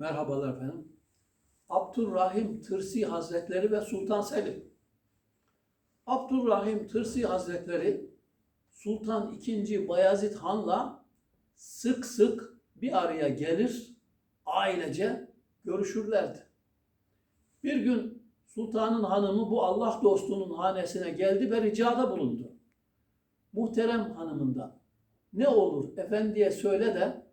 Merhabalar efendim. Abdurrahim Tırsi Hazretleri ve Sultan Selim. Abdurrahim Tırsi Hazretleri Sultan II. Bayezid Han'la sık sık bir araya gelir, ailece görüşürlerdi. Bir gün sultanın hanımı bu Allah dostunun hanesine geldi ve ricada bulundu. Muhterem hanımından ne olur efendiye söyle de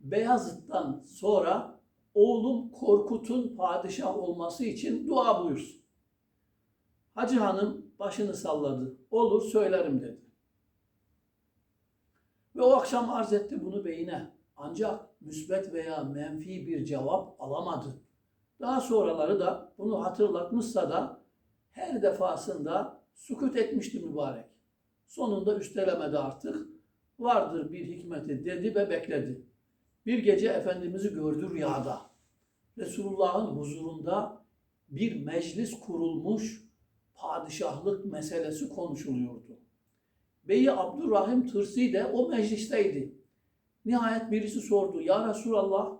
Beyazıt'tan sonra oğlum Korkut'un padişah olması için dua buyursun. Hacı hanım başını salladı. Olur söylerim dedi. Ve o akşam arz etti bunu beyine. Ancak müsbet veya menfi bir cevap alamadı. Daha sonraları da bunu hatırlatmışsa da her defasında sükut etmişti mübarek. Sonunda üstelemedi artık. Vardır bir hikmeti dedi ve bekledi. Bir gece Efendimiz'i gördü rüyada. Resulullah'ın huzurunda bir meclis kurulmuş, padişahlık meselesi konuşuluyordu. Beyi Abdurrahim Tırsi de o meclisteydi. Nihayet birisi sordu. Ya Resulallah,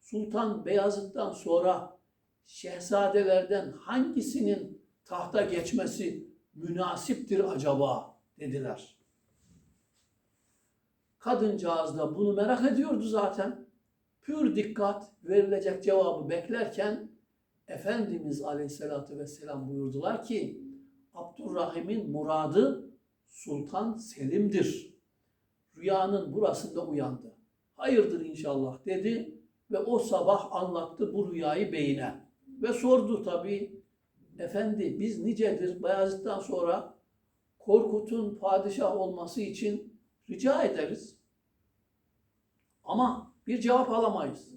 Sultan Beyazıt'tan sonra şehzadelerden hangisinin tahta geçmesi münasiptir acaba dediler. Kadıncağız da bunu merak ediyordu zaten. Pür dikkat verilecek cevabı beklerken Efendimiz Aleyhisselatü Vesselam buyurdular ki Abdurrahim'in muradı Sultan Selim'dir. Rüyanın burasında uyandı. Hayırdır inşallah dedi ve o sabah anlattı bu rüyayı beyine. Ve sordu tabii, efendi biz nicedir Bayezid'den sonra Korkut'un padişah olması için rica ederiz. Ama bir cevap alamayız.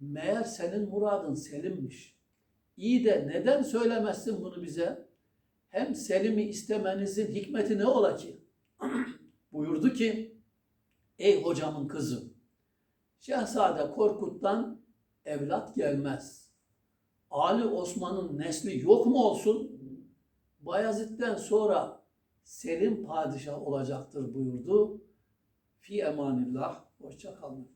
Meğer senin muradın Selim'miş. İyi de neden söylemezsin bunu bize? Hem Selim'i istemenizin hikmeti ne ola ki? Buyurdu ki, ey hocamın kızı, Şehzade Korkut'tan evlat gelmez. Ali Osman'ın nesli yok mu olsun? Bayezid'den sonra Selim padişah olacaktır buyurdu. Fi emanillah. Hoşça kalın.